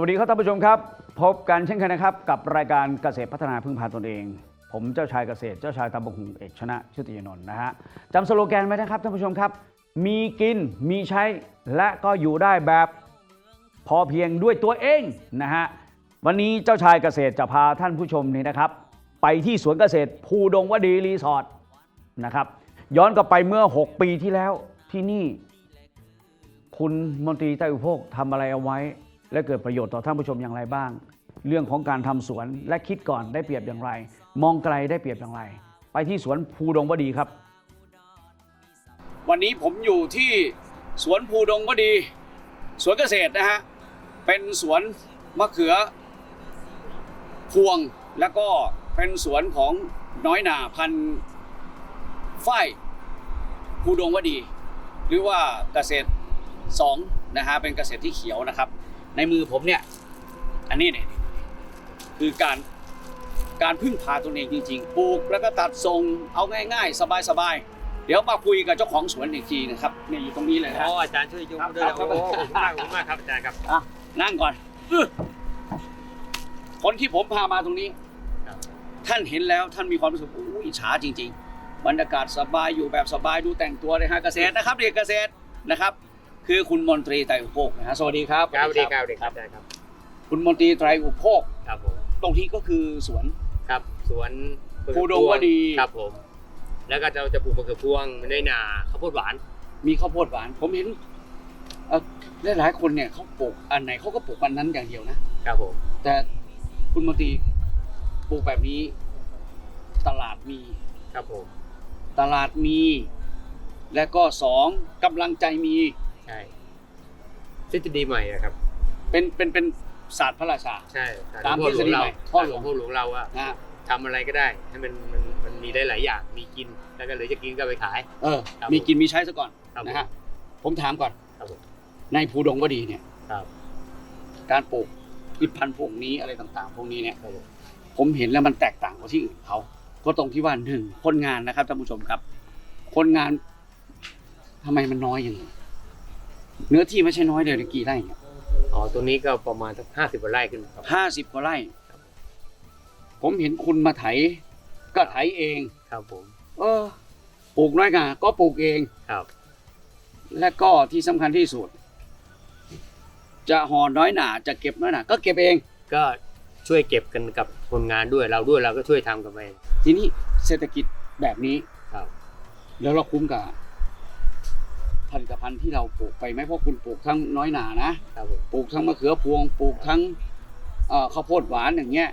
สวัสดีครับท่านผู้ชมครับ พบกันเช่นเคยนะครับ กับรายการเกษตรพัฒนาพึ่งพาตนเอง ผมเจ้าชายเกษตร เจ้าชายตำบงหุงเอกชนะชุติยนนท์นะฮะจำสโลแกนไว้นะครับท่านผู้ชมครับ มีกินมีใช้และก็อยู่ได้แบบพอเพียงด้วยตัวเองนะฮะวันนี้เจ้าชายเกษตรจะพาท่านผู้ชมนี่นะครับ ไปที่สวนเกษตรภูดงวดีรีสอร์ทนะครับ ย้อนกลับไปเมื่อ 6 ปีที่แล้วที่นี่ คุณมนตรีใต้อุโภคทำอะไรเอาไว้ และเกิดประโยชน์ต่อท่านผู้ชมอย่างไรบ้าง เรื่องของการทำสวนและคิดก่อนได้เปรียบอย่างไร มองไกลได้เปรียบอย่างไร ไปที่สวนภูดงวดีครับ วันนี้ผมอยู่ที่สวนภูดงวดี สวนเกษตรนะฮะเป็นสวนมะเขือ พวงแล้วก็เป็นสวนของน้อยหนาพันธุ์ฝ้ายภูดงวดี หรือว่าเกษตรสองนะฮะเป็นเกษตรที่เขียวนะครับ ในมือผมเนี่ย อันนี้เนี่ยคือการการพึ่งพาตนเองจริง ๆ ปลูกแล้วก็ตัดทรงเอาง่าย ๆ สบายๆ เดี๋ยวมาคุยกับเจ้าของสวนอีกทีนะครับเนี่ยอยู่ตรงนี้เลยนะโอ้อาจารย์ช่วยยกครับด้วยครับ โอ้ขอบคุณมากขอบคุณมากครับอาจารย์ครับ อะนั่งก่อนอื้อคนที่ผมพามาตรงนี้ ครับ ท่านเห็นแล้วท่านมีความรู้สึกอู้อิจฉาจริง ๆ บรรยากาศสบายอยู่แบบสบายดูแต่งตัวเลยฮะเกษตรนะครับเด็กเกษตรนะครับ คือคุณมนตรีไตรอุปโภคนะฮะสวัสดีครับครับสวัสดีครับสวัสดีครับอาจารย์ครับ คุณมนตรีไตรอุปโภค ครับผม ตรงที่ก็คือสวน ครับสวนภูดงวดี ครับผม แล้วก็เราจะปลูกมะเขือพวงในนาข้าวโพดหวาน มีข้าวโพดหวาน ผมเห็นเอ่อหลายๆคนเนี่ยเขาปลูกอันไหนเขาก็ปลูกอันนั้นอย่างเดียวนะ ครับผม แต่คุณมนตรีปลูกแบบนี้ ตลาดมี ครับผม ตลาดมี และก็สองกำลังใจมีใช่ทฤษฎีใหม่อะครับ เป็นเป็นเป็นศาสตร์พระราชา ใช่ตามพ่อหลวงทฤษฎีเราใหม่พ่พ่ออหหลลววงงพ่อหลวงเราอะนะฮะทำอะไรก็ได้ให้มันมันมันมีได้หลายอย่างมีกินแล้วก็เหลือจะกินก็ไปขาย เออ ครับมีกินมีใช้ซะก่อนครับนะฮะผมถามก่อนครับผมในภูดงวดีเนี่ยครับ การปลูกพืชพันธุ์พวกนี้อะไรต่างๆ พวกนี้เนี่ย ครับผม ผมเห็นแล้วมันแตกต่างกว่าที่อื่นเขา ก็ตรงที่ว่าหนึ่งคนงานนะครับท่านผู้ชมครับ คนงานทำไมมันน้อยอย่างนี้ เนื้อที่ไม่ใช่น้อยเลยนะกี่ไร่เนี่ยอ๋อตัวนี้ก็ประมาณสักห้าสิบกว่าไร่ขึ้นครับ ห้าสิบกว่าไร่ ผมเห็นคุณมาไถ ก็ไถเอง ครับผม เออปลูกน้อยกาก็ปลูกเอง ครับ และก็ที่สำคัญที่สุด จะห่อน้อยหนาจะเก็บน้อยหนาก็เก็บเอง ก็ช่วยเก็บกันกับคนงานด้วยเราด้วยเราก็ช่วยทำกันไปทีนี้เศรษฐกิจแบบนี้ ครับ แล้วเราคุ้มกับ ผลิตภัณฑ์ที่เราปลูกไปไหมเพราะคุณปลูกทั้งน้อยหนานะครับผมปลูกทั้งมะเขือพวงปลูกทั้งเอ่อข้าวโพดหวานอย่างเงี้ย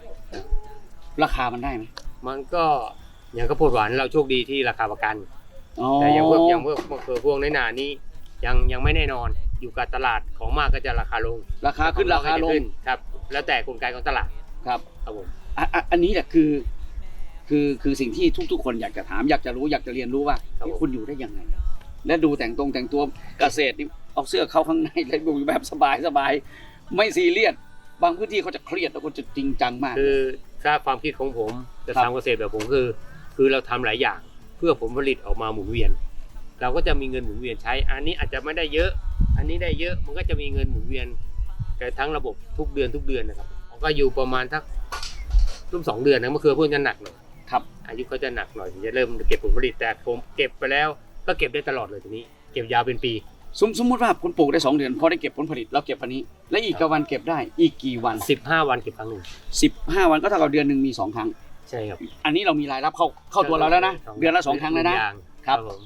ราคามันได้ไหมมันก็อย่างข้าวโพดหวานเราโชคดีที่ราคาประกัน อ๋อแต่อย่างพวกอย่างพวกมะเขือพวงในหนานี้ยังยังไม่แน่นอนอยู่กับตลาดของมากก็จะราคาลงราคาขึ้นราคาลงขึ้นครับ แล้วแต่กลไกของตลาดครับครับผมอะอะอันนี้แหละคือ คือคือสิ่งที่ทุกๆ คนอยากจะถามอยากจะรู้อยากจะเรียนรู้ว่าเฮ้ยคุณอยู่ได้ยังไง และดูแต่งตรงแต่งตัวเกษตรนี่เอาเสื้อเข้าข้างในเลยดูแบบสบายสบายไม่ซีเรียสบางพื้นที่เขาจะเครียดแล้วก็จะจริงจังมาก คือถ้าความคิดของผมจะครับทำเกษตรแบบผมคือ คือเราทำหลายอย่าง เพื่อผลผลิตออกมาหมุนเวียน เราก็จะมีเงินหมุนเวียนใช้ อันนี้อาจจะไม่ได้เยอะ อันนี้ได้เยอะมันก็จะมีเงินหมุนเวียนแต่ทั้งระบบทุกเดือนทุกเดือนนะครับก็อยู่ประมาณทักร่วมสองเดือนนะมะเขือพวงจะหนักหน่อยครับ อายุก็จะหนักหน่อยถึงจะเริ่มเก็บผลผลิตแต่ผมเก็บไปแล้ว ก็เก็บได้ตลอดเลยทีนี้ เก็บยาวเป็นปี สมสมมติว่าคุณปลูกได้สองเดือนพอได้เก็บผลผลิตเราเก็บวันนี้ และอีกกี่วันเก็บได้อีกกี่วัน 15 วันเก็บครั้งหนึ่งสิบห้าวันก็เท่ากับเดือนหนึ่งมีสองครั้ง ใช่ครับอันนี้เรามีรายรับเข้าเข้าตัวเราแล้วนะสงเดือนละสองครั้งแล้วนะอย่างครับ ผม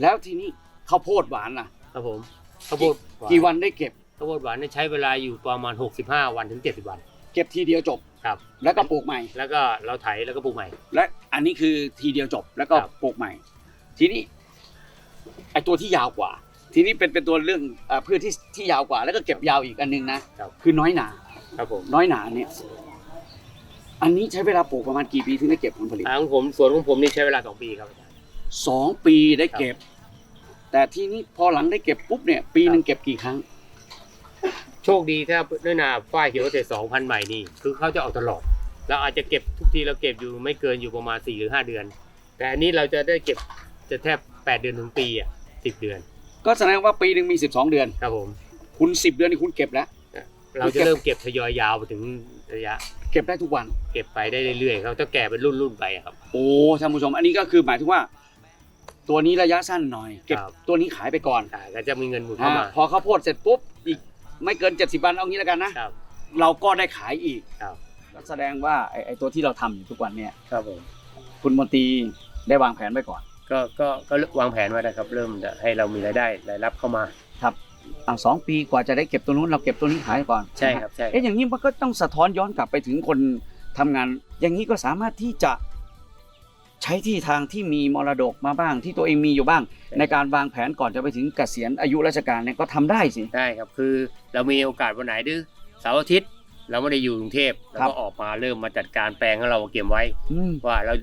แล้วทีนี้ข้าวโพดหวานล่ะ ครับผมข้าวโพดหวานกี่วันได้เก็บ ข้าวโพดหวานเนี่ยใช้เวลาอยู่ประมาณ 65 วันถึง 70 วัน เก็บทีเดียวจบ ครับ แล้วก็ปลูกใหม่ แล้วก็เราไถแล้วก็ปลูกใหม่ และอันนี้คือทีเดียวจบแล้วก็ครับ ปลูกใหม่ ทีนี้ ไอตัวที่ยาวกว่า ทีนี้เป็นเป็นตัวเรื่องเอ่อพืชที่ที่ยาวกว่า แล้วก็เก็บยาวอีกอันหนึงนะครับ คือน้อยหนา ครับผมน้อยหนาเนี่ย อันนี้ใช้เวลาปลูกประมาณกี่ปีถึงได้เก็บผลผลิตทางผมสวนของผมนี่ใช้เวลา2ปีครับอาจารย์ สองปีได้เก็บ แต่ที่นี้พอหลังได้เก็บปุ๊บเนี่ย ปีหนึ่งเก็บกี่ครั้ง โชคดีถ้าด้วยนาฝ้ายเขียวเกษตร2,000ใหม่นี่คือเขาจะออกตลอดเราอาจจะเก็บทุกทีเราเก็บอยู่ไม่เกินอยู่ประมาณ4หรือ5เดือน แต่อันนี้เราจะได้เก็บจะแทบ 8เดือนถึงปีอะ10เดือน ก็แสดงว่าปีหนึ่งมีสิบสองเดือน ครับผม คุณสิบเดือนนี่คุณเก็บแล้ว เราจะเริ่มเก็บทยอยยาวไปถึงระยะ เก็บได้ทุกวัน เก็บไปได้เรื่อยๆเขาจะแก่เป็นรุ่นๆไปอะครับ โอ้ท่านผู้ชม อันนี้ก็คือหมายถึงว่า ตัวนี้ระยะสั้นหน่อย เก็บครับตัวนี้ขายไปก่อนขายก็จะมีเงินหมุนเข้ามาอ่าพอข้าวโพดเสร็จปุ๊บอีกไม่เกิน 70วันเอางี้แล้วกันนะครับเราก็ได้ขายอีกครับก็แสดงว่าไอ้ไอ้ตัวที่เราทำอยู่ทุกวันเนี่ยครับผมคุณมนตรีได้วางแผนไว้ก่อน ก็ก็ก็วางแผนไว้นะครับ เริ่มจะให้เรามีรายได้รายรับเข้ามาครับอ่าสองปีกว่าจะได้เก็บตัวนู้นเราเก็บตัวนี้ขายก่อนใช่ครับใช่เอ๊ะอย่างนี้มันก็ต้องสะท้อนย้อนกลับไปถึงคนทำงาน อย่างนี้ก็สามารถที่จะใช้ที่ทางที่มีมรดกมาบ้าง ที่ตัวเองมีอยู่บ้างในการวางแผนก่อนจะไปถึงเกษียณอายุราชการเนี่ยก็ทำได้สิ ได้ครับคือเรามีโอกาสวันไหนดื้อเสาร์อาทิตย์เราไม่ได้อยู่กรุงเทพเราครับก็ออกมาเริ่มมาจัดการแปลงของเราเก็บไว้ อืม ว่าเรา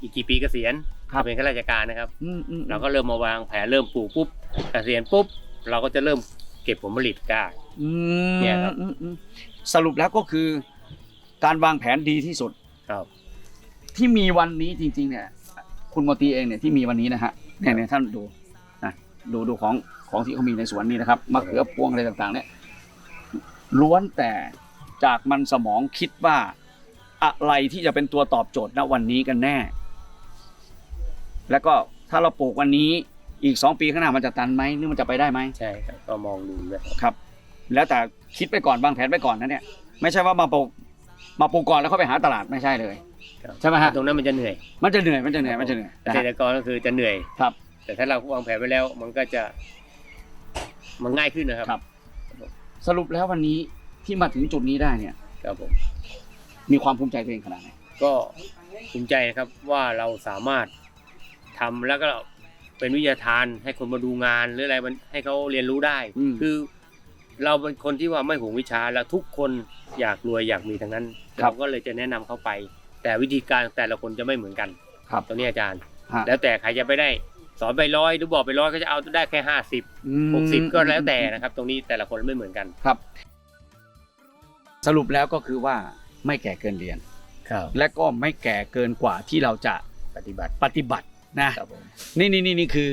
อีกกี่ปีเกษียณ ครับ เป็นข้าราชการนะครับ อืมอืมเราก็เริ่มมาวางแผนเริ่มปลูกปุ๊บเกษียณปุ๊บ เราก็จะเริ่มเก็บผลผลิตได้ อืมเนี่ยครับ อืมอืมสรุปแล้วก็คือ การวางแผนดีที่สุด ครับ ที่มีวันนี้จริง ๆ เนี่ย คุณมนตรีเองเนี่ยที่มีวันนี้นะฮะเนี่ยเนี่ยท่านดูนะดูดูของของที่เขามีในสวนนี่นะครับมะเขือพวงอะไรต่าง ๆ เนี่ยล้วนแต่จากมันสมองคิดว่า อะไรที่จะเป็นตัวตอบโจทย์ณวันนี้กันแน่ แล้วก็ถ้าเราปลูกวันนี้อีกสองปีข้างหน้ามันจะตันไหมหรือมันจะไปได้ไหมใช่ครับก็มองดูเลยครับ แล้วแต่คิดไปก่อนวางแผนไปก่อนนะเนี่ย ไม่ใช่ว่ามาปลูกมาปลูกก่อนแล้วเขาไปหาตลาดไม่ใช่เลยครับใช่ไหมฮะตรงนั้นมันจะเหนื่อย มันจะเหนื่อยมันจะเหนื่อยมันจะเหนื่อยเกนะษฮะตรกรก็คือจะเหนื่อยครับ แต่ถ้าเราวางแผนไว้แล้ว มันก็จะ มันง่ายขึ้นนะครับครับ สรุปแล้ววันนี้ที่มาถึงจุดนี้ได้เนี่ย ครับผมมีความภูมิใจตัวเองขนาดไหนก็ภูมิใจนะครับว่าเราสามารถ ทำแล้วก็เป็นวิทยาทานให้คนมาดูงานหรืออะไรมันให้เขาเรียนรู้ได้อืมคือ เราเป็นคนที่ว่าไม่หวงวิชาแล้วทุกคนอยากรวยอยากมีทั้งนั้นครับเราก็เลยจะแนะนำเขาไป แต่วิธีการแต่ละคนจะไม่เหมือนกัน ครับตรงนี้อาจารย์ฮะแล้วแต่ใครจะไปได้สอนไปร้อยหรือบอกไปร้อยก็จะเอาได้แค่ห้าสิบอืมหกสิบก็แล้วแต่นะครับ ตรงนี้แต่ละคนไม่เหมือนกันครับ สรุปแล้วก็คือว่าไม่แก่เกินเรียนครับและก็ไม่แก่เกินกว่าที่เราจะปฏิบัติปฏิบัติ นะครับผมนี่นี่นี่นี่คือ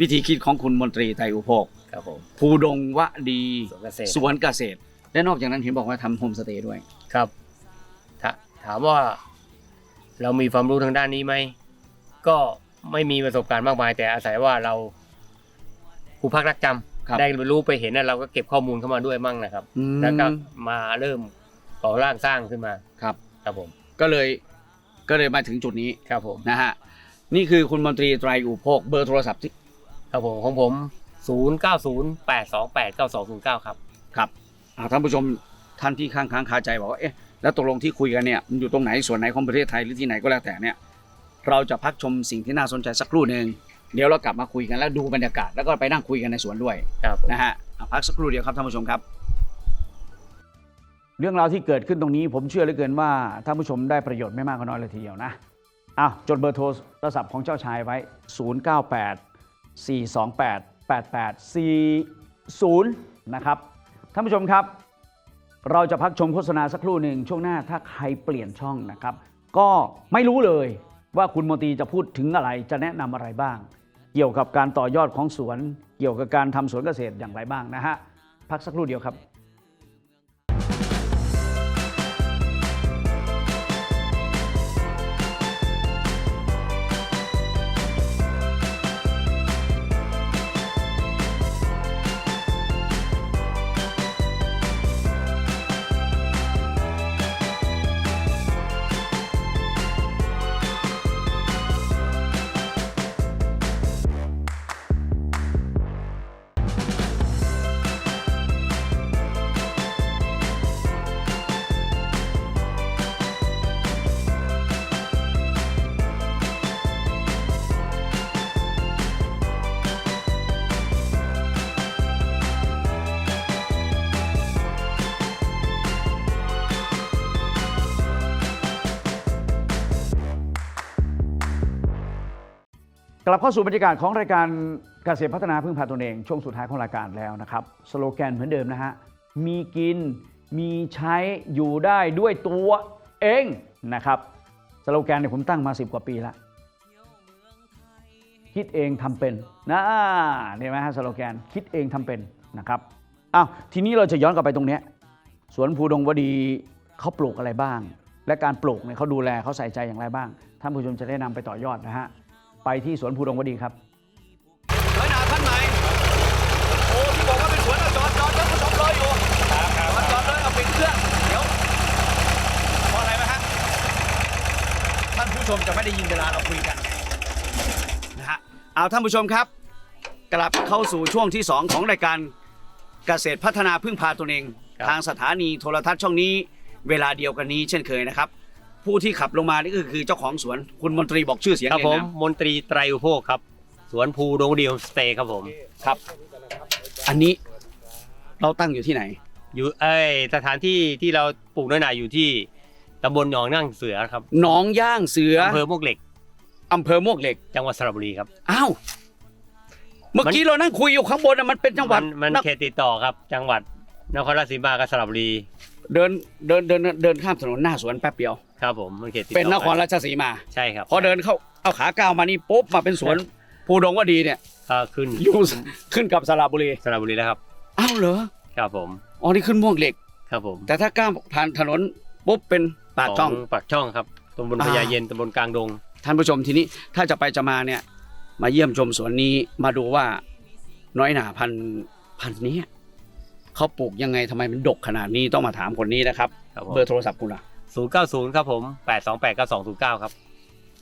วิธีคิดของคุณมนตรีไตรอุโภคครับผมภูดงวดีสวนเกษตรสวนเกษตร และนอกจากนั้นเห็นบอกว่าทำโฮมสเตย์ด้วย ครับถาถามว่าเรามีความรู้ทางด้านนี้ไหม ก็ไม่มีประสบการณ์มากมาย แต่อาศัยว่าเราครูพักรักจำครับได้รู้ไปเห็นน่ะเราก็เก็บข้อมูลเข้ามาด้วยมั่งนะครับอืมแล้วก็มาเริ่มก่อร่างสร้างขึ้นมาครับ ครับผม ก็เลยก็เลยมาถึงจุดนี้ครับผมนะฮะ นี่คือคุณมนตรีไตรอุโภคเบอร์โทรศัพท์ที่ครับผมของผม 0 9 0 8 2 8 9 2 0 9 ครับ ครับอ่าท่านผู้ชมท่านที่ค้างค้างคาใจบอกว่าเอ๊ะแล้วตกลงที่คุยกันเนี่ยมันอยู่ตรงไหนส่วนไหนของประเทศไทยหรือที่ไหนก็แล้วแต่เนี่ยเราจะพักชมสิ่งที่น่าสนใจสักครู่หนึ่งเดี๋ยวเรากลับมาคุยกันแล้วดูบรรยากาศแล้วก็ไปนั่งคุยกันในสวนด้วยครับผมนะฮะอะพักสักครู่เดียวครับท่านผู้ชมครับ เรื่องราวที่เกิดขึ้นตรงนี้ผมเชื่อเหลือเกินว่าท่านผู้ชมได้ประโยชน์ไม่มากก็น้อยเลยทีเดียวนะ อ้าวจดเบอร์โทรศัพท์ของเจ้าชายไว้ 098 428 8840 นะครับ ท่านผู้ชมครับ เราจะพักชมโฆษณาสักครู่หนึ่งช่วงหน้าถ้าใครเปลี่ยนช่องนะครับ ก็ไม่รู้เลยว่าคุณมนตรีจะพูดถึงอะไรจะแนะนำอะไรบ้าง เกี่ยวกับการต่อยอดของสวน เกี่ยวกับการทำสวนเกษตรอย่างไรบ้างนะฮะ พักสักครู่เดียวครับ กลับเข้าสู่บรรยากาศของรายการเกษตรพัฒนาพึ่งพาตนเองช่วงสุดท้ายของรายการแล้วนะครับสโลแกนเหมือนเดิมนะฮะมีกินมีใช้อยู่ได้ด้วยตัวเองนะครับสโลแกนเนี่ยผมตั้งมา 10 กว่าปีแล้วคิดเองทำเป็นนะเห็นไหมฮะสโลแกนคิดเองทำเป็นนะครับอ้าวทีนี้เราจะย้อนกลับไปตรงเนี้ยสวนภูดงวดีเขาปลูกอะไรบ้าง และการปลูกเนี่ยเขาดูแลเขาใส่ใจอย่างไรบ้างท่านผู้ชมจะได้นำไปต่อยอดนะฮะ ไปที่สวนภูดงวดีครับน้อยหนาท่านไหนโอ้ที่บอกว่าเป็นสวนอะจอดจอดจอดจอดรออยู่จอดจอดเลยเอาปิดเครื่องเดี๋ยวเพราะอะไรไหมฮะท่านผู้ชมจะไม่ได้ยินเวลาเราคุยกันนะฮะเอาท่านผู้ชมครับ กลับเข้าสู่ช่วงที่ 2 ของรายการเกษตรพัฒนาพึ่งพาตนเองครับทางสถานีโทรทัศน์ช่องนี้ เวลาเดียวกันนี้เช่นเคยนะครับ ผู้ที่ขับลงมานี่ก็คือเจ้าของสวนคุณมนตรีบอกชื่อเสียงครับเลยผมนะมนตรีไตรอุโภคครับ สวนภูดงเดียวสเตย์ครับผม ครับ อันนี้เราตั้งอยู่ที่ไหน อยู่เอ้ยสถานที่ที่เราปลูกน้อยหนาอยู่ที่ตำบลหนองนั่งเสือครับหนองย่างเสืออำเภอมวกเหล็ก อำเภอมวกเหล็กจังหวัดสระบุรีครับ อ้าวเมื่อกี้เรานั่งคุยอยู่ข้างบนน่ะมันเป็นจังหวัดมันมันนเขตติดต่อครับ จังหวัดนครราชสีมากับสระบุรี เดินเดินเดินเดินข้ามถนนหน้าสวนแป๊บเดียว ครับผมมันเขตติดต่อเป็นนครราชสีมา ใช่ครับพอเดินเข้าเอาขาก้าวมานี่ปุ๊บมาเป็นสวนภูดงวดีเนี่ยก็ขึ้นอยู่ขึ้นกับสระบุรีสระบุรีแล้วครับ อ้าวเหรอครับผมอ๋อนี่ขึ้นม่วงเหล็ก ครับผมแต่ถ้าก้าวผ่านถนนปุ๊บเป็นปากช่องขปากช่องครับตำบลอ่าพญาเย็นตำบลกลางดง ท่านผู้ชมทีนี้ถ้าจะไปจะมาเนี่ย มาเยี่ยมชมสวนนี้มาดูว่าน้อยหนาพันธุ์พันธุ์นี้ เขาปลูกยังไงทำไมมันดกขนาดนี้ต้องมาถามคนนี้นะครับครับผมเบอร์โทรศัพท์คุณล่ะศูนย์เก้าศูนย์ครับผมแปดสองแปดเก้าสองศูนย์เก้าครับ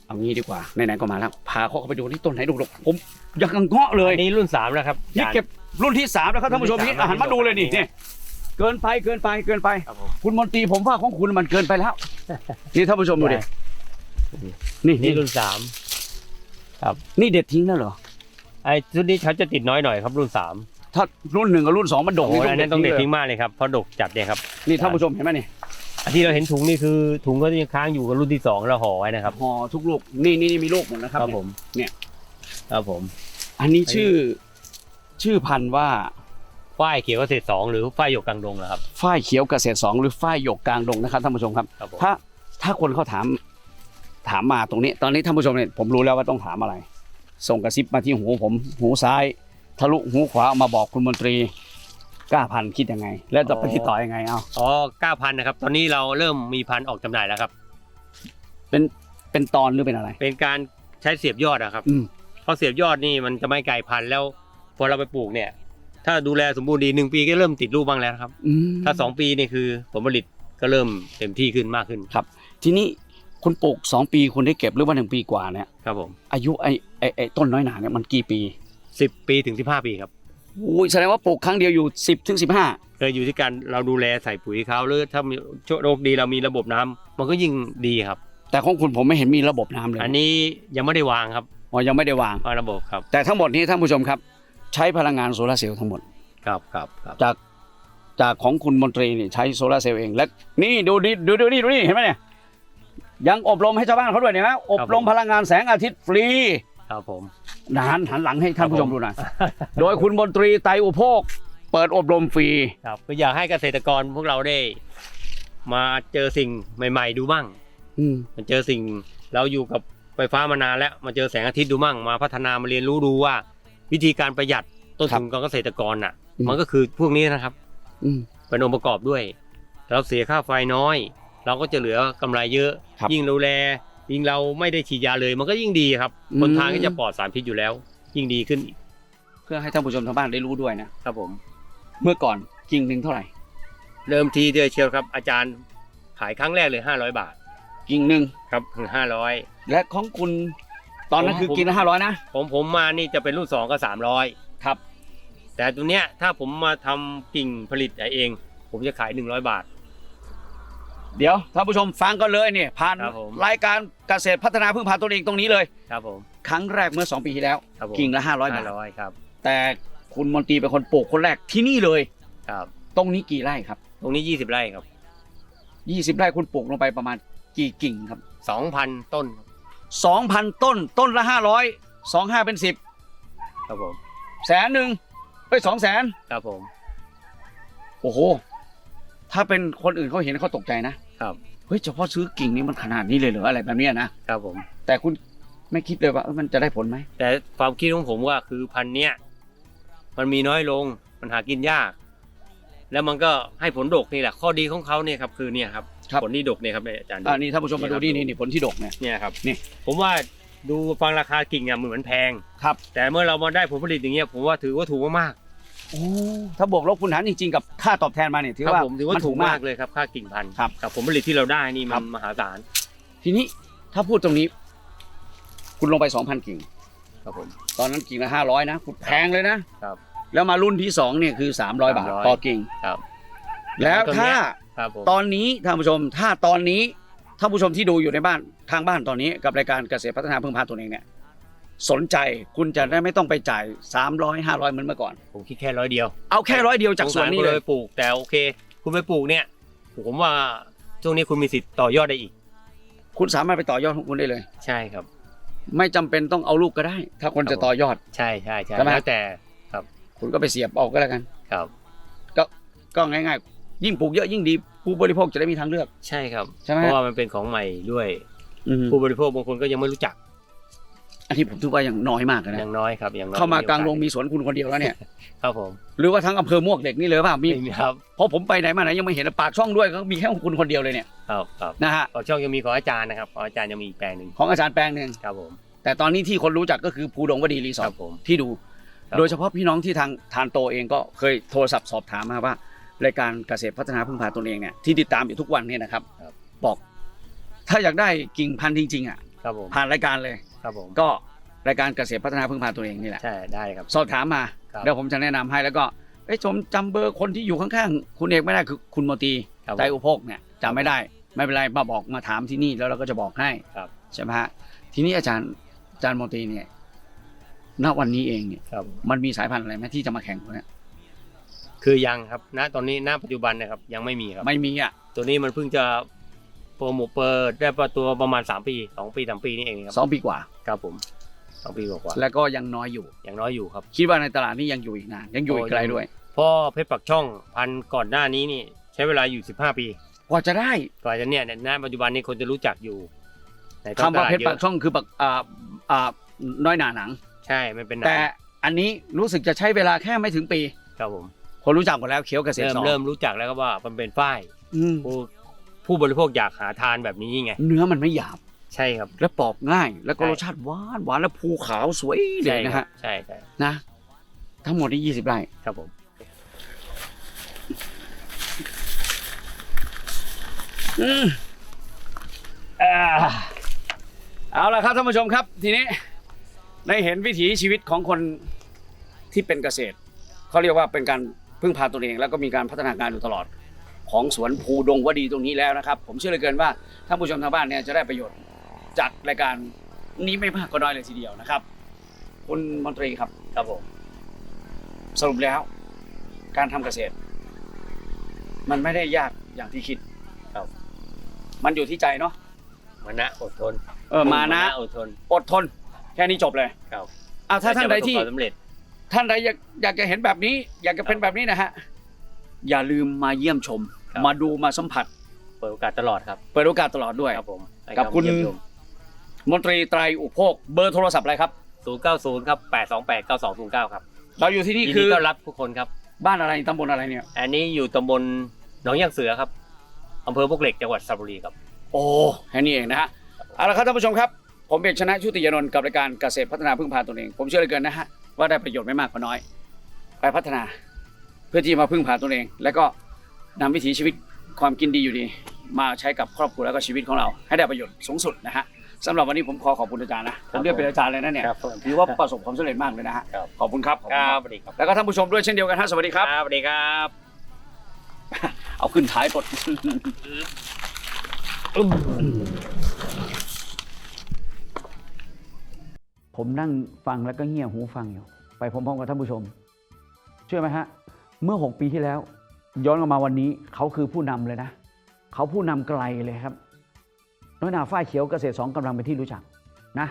เอางี้ดีกว่าไหนๆก็มาแล้วพาเขาเข้าไปดูที่ต้นไหนดกๆผมอยากเงาะเลยอันนี้รุ่นสามแล้วครับนี่เก็บรุ่นที่สามแล้วครับท่านผู้ชมรุ่นที่นี่สามอาหารมาดูเลยนี่เนี่ยเกินไปเกินไปเกินไปครับผมคุณมนตรีผมว่าของคุณมันเกินไปแล้ว นี่ท่านผู้ชมดูดินี่นี่นี่รุ่นสามนี่เด็ดทิ้งแล้วเหรอไอ้ชุดนี้เขาจะติดน้อยหน่อยครับรุ่นสาม ถ้ารุ่นหนึ่งกับรุ่นสองมันดโอ้กโหอันนั้นต้องเด็ดลยทิ้งมากเลยครับเพราะดกจัดเนี่ยครับนี่ท่านผู้ชมเห็นไหมนี่อันที่เราเห็นถุงนี่คือถุงก็ยังค้างอยู่กับรุ่นที่สองเราห่อไว้นะครับห่อทุกลูกนี่นี่นี่มีลูกหมดนะครับผมเนี่ยครับผม อันนี้ชื่อ ชื่อพันธุ์ว่าฝ้ายเขียวเกษตรสองหรือฝ้ายหยกกลางดงนะครับฝ้ายเขียวเกษตรสองหรือฝ้ายหยกกลางดงนะครับท่านผู้ชมครับครับผมถ้าถ้าคนเขาถามถามมาตรงนี้ ตอนนี้ท่านผู้ชมเนี่ยผมรู้แล้วว่าต้องถามอะไร ส่งกระซิบมาที่หูผมหูซ้าย ทะลุหูขวาเอามาบอกคุณมนตรีกล้าพันธุ์คิดยังไง แล้วจะไปติดต่อยังไงเอาอ๋อเก้าพันนะครับ ตอนนี้เราเริ่มมีพันธุ์ออกจำหน่ายแล้วครับ เป็นเป็นตอนหรือเป็นอะไร เป็นการใช้เสียบยอดนะครับอืมเพราะเสียบยอดนี่มันจะไม่ไกลพันธุ์แล้ว พอเราไปปลูกเนี่ย ถ้าดูแลสมบูรณ์ดีหนึ่งปีก็เริ่มติดลูกบ้างแล้วครับ อืมถ้าสองปีนี่คือผลผลิตก็เริ่มเต็มที่ขึ้นมากขึ้นทีนี้คุณปลูกสองปีคุณได้เก็บหรือว่าหนึ่งปีกว่าเนี่ย ครับผมอายุไอ้ไอ้ไอ้ต้นน้อยหนาเนี่ยมันกี่ปี สิบปีถึงสิบห้าปีครับอุ้ยแสดงว่าปลูกครั้งเดียวอยู่สิบถึงสิบห้าเคยอยู่ที่การเราดูแลใส่ปุ๋ยเขาหรือถ้ามีโรคดีเรามีระบบน้ำมันก็ยิ่งดีครับ แต่ของคุณผมไม่เห็นมีระบบน้ำเลยอันนี้ยังไม่ได้วางครับอ๋อยังไม่ได้วาง วางระบบครับแต่ทั้งหมดนี้ท่านผู้ชมครับ ใช้พลังงานโซลาร์เซลล์ทั้งหมด ครับครับครับจากจากของคุณมนตรีนี่ใช้โซลาร์เซลล์เองและนี่ดูดิดูดูนี่ดูนี่เห็นไหมเนี่ยยังอบรมให้ชาวบ้านเขาด้วยเนี่ยนะอบรมพลังงานแสงอาทิตย์ฟรี ครับผม หันหันหลังให้ท่านผู้ชมครับผมดูหน่อยโดยคุณมนตรีไตรอุโภค เปิดอบรมฟรีครับก็อยากให้เกษตรกรพวกเราได้ มาเจอสิ่งใหม่ ๆ ดูบ้างอืมมันเจอสิ่งเราอยู่กับไฟฟ้ามานานแล้วมาเจอแสงอาทิตย์ดูมั่งมาพัฒนามาเรียนรู้ดูว่า วิธีการประหยัดต้นทุนของเกษตรกรน่ะ มันก็คือพวกนี้นะครับอืมเป็นองค์ประกอบด้วย เราเสียค่าไฟน้อย เราก็จะเหลือกำไรเยอะครับยิ่งดูแล ยิ่งเราไม่ได้ฉีดยาเลยมันก็ยิ่งดีครับอืมคนทานก็จะปลอดสารพิษอยู่แล้ว ยิ่งดีขึ้นอีกเพื่อให้ท่านผู้ชมทางบ้านได้รู้ด้วยนะครับผม เมื่อก่อนกิ่งหนึ่งเท่าไหร่ เริ่มทีเดียวเชียวครับ อาจารย์ขายครั้งแรกเลย500บาท กิ่งหนึ่งครับถึงห้าร้อยและของคุณตอนนั้นผมคือผมกิ่งละห้าร้อยนะผมผมมานี่จะเป็นรุ่นสองก็สามร้อยครับ แต่ตัวเนี้ยถ้าผมมาทำกิ่งผลิตเอง ผมจะขาย100บาท เดี๋ยวท่านผู้ชมฟังกันเลยเนี่ยผ่านครับผม รายการเกษตรพัฒนาพึ่งพาตนเองตรงนี้เลย ครับผมครั้งแรกเมื่อ 2 ปีที่แล้ว ครับผมกิ่งละ 500บาทร้อยครับแต่คุณมนตรีเป็นคนปลูกคนแรกที่นี่เลย ครับ ตรงนี้กี่ไร่ครัตรงนี้ 20 ไร่ครับ บ 20 ไร่คุณปลูกลงไปประมาณกี่กิ่งครับ 2,000 ต้น2,000 ต้นต้นละ 500 25 เป็น10ครับผมแสนหนึ่งเอ้ยสองแสนครับผมโอ้โห ถ้าเป็นคนอื่นเขาเห็นเขาตกใจนะ ครับ เฮ้ยเฉพาะซื้อกิ่งนี้มันขนาดนี้เลยเหรออะไรแบบเนี้ยนะครับผม แต่คุณไม่คิดเลยว่าเอ้ยมันจะได้ผลไหมแต่ความคิดของผมว่าคือพันธุ์เนี้ยมันมีน้อยลงมันหากินยาก แล้วมันก็ให้ผลดกนี่แหละ ข้อดีของเขาเนี่ยครับคือเนี่ยครับครับผลที่ดกเนี่ยครับเนี่ยอาจารย์อ่านี่ท่านผู้ชมมาดูนี่นี่นี่ผลที่ดกเนี่ย เนี่ยครับนี่ ผมว่าดูฟังราคากิ่งเนี่ยเหมือนแพง ครับ แต่เมื่อเรามาได้ผลผลิตอย่างเงี้ยผมว่าถือว่าถูกมากโอ้ ถ้าบวกลบคูณหารจริงๆ กับค่าตอบแทนมาเนี่ยๆถือครับว่าผมถือว่ามันถูกมากเลยครับค่ากิ่งพันธุ์ครับกับผลผลิตที่เราได้นี่ครัมันบมหาศาลทีนี้ถ้าพูดตรงนี้ คุณลงไป2,000กิ่ง ครับผม ตอนนั้นกิ่งละ500นะคุณแพงเลยนะครับ แล้วมารุ่นที่2เนี่ยคือ300บาท300ต่อกิ่งครับ แล้วตอนเนี้ถ้ายครับผมตอนนี้ท่านผู้ชมถ้าตอนนี้ท่านผู้ชมที่ดูอยู่ในบ้านทางบ้านตอนนี้กับรายการเกษตรพัฒนาพึ่งพาตัวเองเนี่ย สนใจคุณจะได้ไม่ต้องไปจ่าย 300 500เหมือนเมื่อก่อน ผมคิดแค่ร้อยเดียวเอาแค่ร้อยเดียวจากสวนนี้สงสรคุณเลย ไปปลูกแต่โอเค คุณไปปลูกเนี่ย ผมว่าช่วงนี้คุณมีสิทธิ์ต่อยอดได้อีก คุณสามารถไปต่อยอดของคุณได้เลย ใช่ครับ ไม่จำเป็นต้องเอาลูกก็ได้ ถ้าคนจะต่อยอด ใช่ใช่ใช่ใช่ไหม แล้วแต่ครับคุณก็ไปเสียบเอาก็แล้วกัน ครับ ก็ง่ายๆ ยิ่งปลูกเยอะยิ่งดีผู้บริโภคจะได้มีทางเลือก ใช่ครับ ใช่ไหมเพราะว่ามันเป็นของใหม่ด้วย อืมผู้บริโภคบางคนก็ยังไม่รู้จัก อันนี้ผมถือว่ายังน้อยมากเลยอนะย่างน้อยครับอย่างน้อยเข้ามากลางโรงมีสวนคุณคนเดียวแล้วเนี่ย ครับผม หรือว่าทั้งอำเภอมวกเด็กนี่เลยเปล่ามีไม่มีครับเพราะผมไปไหนมาไหนยังไม่เห็นปากช่องด้วยก็มีแค่ของคุณคนเดียวเลยเนี่ยครับครับนะฮะของช่องยังมีของอาจารย์นะครับของอาจารย์ยังมีอีกแปลงหนึ่งของอาจารย์แปลงหนึ่งครับผมแต่ตอนนี้ที่คนรู้จักก็คือภูดงวดีรีสคอรัร์บทผมที่ดูครับโดยเฉพาะพี่น้องที่ทางทานโตเองก็เคยโทรศัพท์สอบถามมาว่ารายการเกษตรพัฒนาพึ่งพาตนเองเนี่ยที่ติดตามอยู่ทุกวันเนี่ยนะครับบอก ถ้าอยากได้กิ่งพันธุ์จริงๆอะครับผมผ่านรายการเลย ครับผมก็รายการเกษตรพัฒนาพึ่งพาตัวเองนี่แหละใช่ได้ครับ สอบถามมาครับเดี๋ยวผมจะแนะนำให้แล้วก็เอ้ยผมจำเบอร์คนที่อยู่ข้างๆ คุณเอกไม่ได้คือคุณโมตีครับผมไตรอุโภคเนี่ยจำไม่ได้ไม่เป็นไรมาบอกมาถามที่นี่แล้วเราก็จะบอกให้ครับใช่ไหมฮะทีนี้อาจารย์อาจารย์โมตีเนี่ยณวันนี้เองเนี่ยครับมันมีสายพันธุ์อะไรไหมที่จะมาแข่งตัวเนี้ยคือยังครับ ณตอนนี้ณปัจจุบันนะครับยังไม่มีครับ ไม่มีอะตัวนี้มันเพิ่งจะ โปรโมทเปิดได้ประตัวประมาณ 3 ปี 2 ปี 3 ปีนี่เองครับสองปีกว่า ครับผมสองปีกว่าแล้วก็ยังน้อยอยู่ ๆอย่างน้อยอยู่ครับ คิดว่าในตลาดนี้ยังอยู่อีกนานยังอยู่อีกไกลด้วยเพราะเพชรปักช่องพันธุ์ก่อนหน้านี้นี่ ใช้เวลาอยู่ 15 ปีกว่าจะได้กว่าจะเนี่ยในณปัจจุบันนี้คนจะรู้จักอยู่ในท้องคำว่าตลดเพชรยอะปากช่องคือปากอ่าอ่าน้อยหนาหนัง ใช่มันเป็นหนังแต่อันนี้รู้สึกจะใช้เวลาแค่ไม่ถึงปี ครับผมคนรู้จักหมดแล้วเขียวเกษตรเริ่มสองเริ่มรู้จักแล้วก็ว่ามันเป็นฝ้ายอืมผู้ ผู้บริโภคอยากหาทานแบบนี้ไง เนื้อมันไม่หยาบ ใช่ครับ และปอกง่าย แล้วก็ใช่รสชาติหวานหวานแล้วภูขาวสวยเลใช่ยนะครัฮะบใช่ใช่นะทั้งหมดนี่20ไร่ครับผมอืมอ่าเอาละครับท่านผู้ชมครับ ทีนี้ได้เห็นวิถีชีวิตของคนที่เป็นเกษตรเขาเรียกว่าเป็นการพึ่งพาตัวเอง แล้วก็มีการพัฒนาการอยู่ตลอด ของสวนภูดงวดีตรงนี้แล้วนะครับ ผมเชื่อเหลือเกินว่าท่านผู้ชมทางบ้านเนี่ยจะได้ประโยชน์จากรายการนี้ไม่มากก็น้อยเลยทีเดียวนะครับ คุณมนตรีครับครับผมสรุปแล้ว การทำเกษตร มันไม่ได้ยากอย่างที่คิดครับ มันอยู่ที่ใจเนาะมานะอดทนเออมานะอดทนอดทน แค่นี้จบเลยครับเอาถ้าท่านใดที่จะประสบความสำเร็จท่านใดอยากอยากจะเห็นแบบนี้ อยากจะเป็นแบบนี้นะฮะอย่าลืมมาเยี่ยมชม ครับ มาดูมาสัมผัส เปิดโอกาสตลอดครับเปิดโอกาสตลอดด้วย ครับผมให้กับคุณ เยี่ยมชมมนตรีไตรอุโภคเบอร์โทรศัพท์อะไรครับ 090ครับ828 9209ครับเราอยู่ที่นี่ยินคืดีอต้อนรับทุกคนครับ บ้านอะไรตำบลอะไรเนี่ย อันนี้อยู่ตำบลหนองยางเสือครับอำเภอพวกเหล็กจังหวัดสระบุรีครับ โอ้แค่นี้เองนะฮะเอาละครับท่านผู้ชมครับ ผมเอกชนะชุติยานนท์กับรายการเกษตรพัฒนาพึ่งพาตนเอง ผมเชื่อเหลือเกินนะฮะว่าได้ประโยชน์ไม่มากก็น้อย ไปพัฒนา เพื่อที่มาพึ่งพาตนเอง แล้วก็ นำวิถีชีวิตความกินดีอยู่ดี มาใช้กับครอบครัวแล้วก็ชีวิตของเรา ให้ได้ประโยชน์สูงสุดนะฮะสำหรับวันนี้ผมขอขอบคุณอาจารย์นะผมเรียกเป็นอาจารย์เลยนะเนี่ยครับผมถือว่าประสบความสำเร็จมากเลยนะฮะครับขอบคุณครับขอบคคุณรัครับบสวัสดีครับแล้วก็ท่านผู้ชมด้วยเช่นเดียวกันฮะสวัสดีครับสวัสดีครับ เอาขึ้นท้ายกดผมนั่งฟังแล้วก็เงี่ยหูฟังอยู่ ไปพร้อมๆกับท่านผู้ชม เชื่อไหมฮะ เมื่อ 6 ปีที่แล้ว ย้อนกลับมาวันนี้เขาคือผู้นำเลยนะเขาผู้นำไกลเลยครับน้อยหนาฝ้ายเขียวเกษตรสองกำลังเป็นที่รู้จักนะ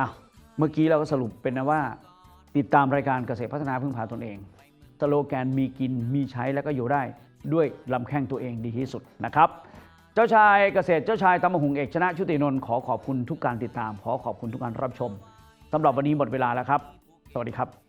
อ้าวเมื่อกี้เราก็สรุปเป็นนะว่า ติดตามรายการเกษตรพัฒนาพึ่งพาตนเองสโลแกนมีกินมีใช้แล้วก็อยู่ได้ด้วยลำแข้งตัวเองดีที่สุดนะครับ เจ้าชายเกษตรเจ้าชายตำมหุงเอกชนะชุตินนท์ขอขอบคุณทุกการติดตาม ขอขอบคุณทุกการรับชมสำหรับวันนี้หมดเวลาแล้วครับ สวัสดีครับ